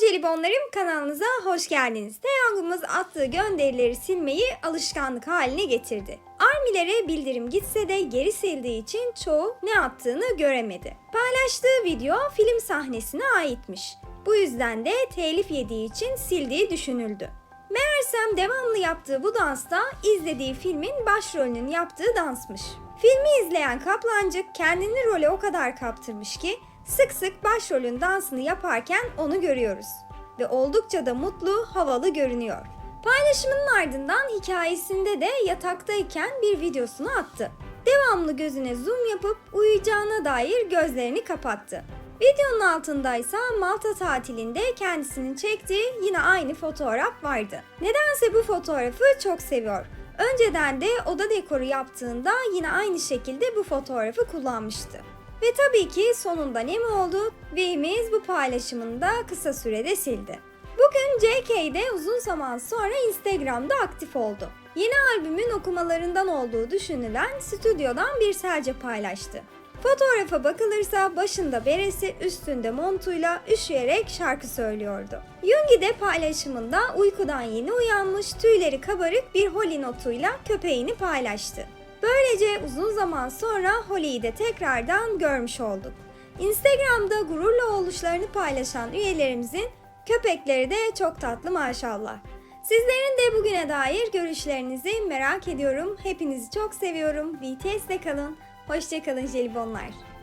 jelibonlarım kanalınıza hoş geldiniz. Teyangımız attığı gönderileri silmeyi alışkanlık haline getirdi. Armilere bildirim gitse de geri sildiği için çoğu ne attığını göremedi. Paylaştığı video film sahnesine aitmiş. Bu yüzden de telif yediği için sildiği düşünüldü. Meğersem devamlı yaptığı bu dansta izlediği filmin başrolünün yaptığı dansmış. Filmi izleyen Kaplancık kendini role o kadar kaptırmış ki sık sık başrolün dansını yaparken onu görüyoruz. Ve oldukça da mutlu, havalı görünüyor. Paylaşımının ardından hikayesinde de yataktayken bir videosunu attı. Devamlı gözüne zoom yapıp uyuyacağına dair gözlerini kapattı. Videonun altındaysa Malta tatilinde kendisinin çektiği yine aynı fotoğraf vardı. Nedense bu fotoğrafı çok seviyor. Önceden de oda dekoru yaptığında yine aynı şekilde bu fotoğrafı kullanmıştı. Ve tabii ki sonunda ne mi oldu? V'miz bu paylaşımını da kısa sürede sildi. Bugün JK de uzun zaman sonra Instagram'da aktif oldu. Yeni albümün okumalarından olduğu düşünülen stüdyodan bir selce paylaştı. Fotoğrafa bakılırsa başında beresi, üstünde montuyla üşüyerek şarkı söylüyordu. Yungi de paylaşımında uykudan yeni uyanmış, tüyleri kabarık bir Holly notuyla köpeğini paylaştı. Böylece uzun zaman sonra Holly'yi de tekrardan görmüş olduk. Instagram'da gururla oluşlarını paylaşan üyelerimizin köpekleri de çok tatlı maşallah. Sizlerin de bugüne dair görüşlerinizi merak ediyorum. Hepinizi çok seviyorum. BTS'de kalın. Hoşçakalın jelibonlar.